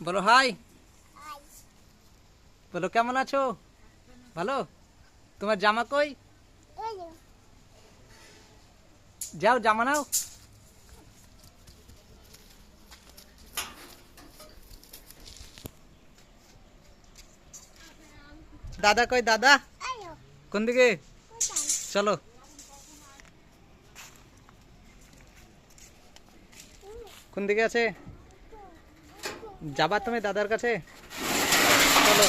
বলো হাই। বলো কেমন আছো? ভালো? তোমার জামা কই? যাও জামা নাও। দাদা কই দাদা? কোন দিকে? চলো। কোন দিকে আছে? যাবা তুমি দাদার কাছে? চলো।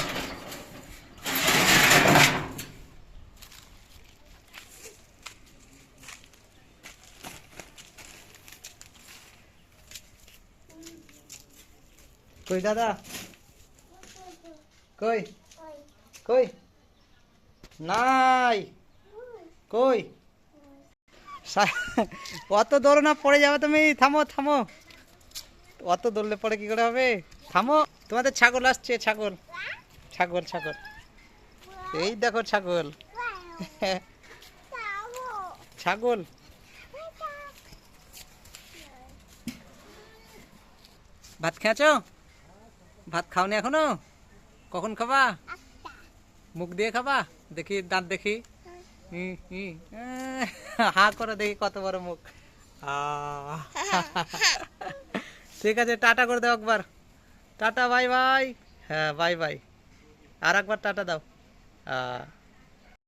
কই দাদা? কই? কই? নাই। কই? অত দৌড়ো না, পড়ে যাবে তুমি। থামো থামো। অত দৌড়লে পরে কি করে হবে? থামো তোমাদের ছাগল আসছে ছাগল। ছাগল ছাগল। এই দেখো ছাগল। ছাগল। ভাত খেয়েছো? ভাত খাওনি এখনও? কখন খাবা? মুখ দিয়ে খাবা? দেখি দাঁত দেখি। হি, করে দেখি কত বড় মুখ। আহ। ঠিক আছে, টাটা করে দাও একবার। Tata, bye bye. হ্যাঁ বাই বাই। আর একবার টাটা দাও। আহ।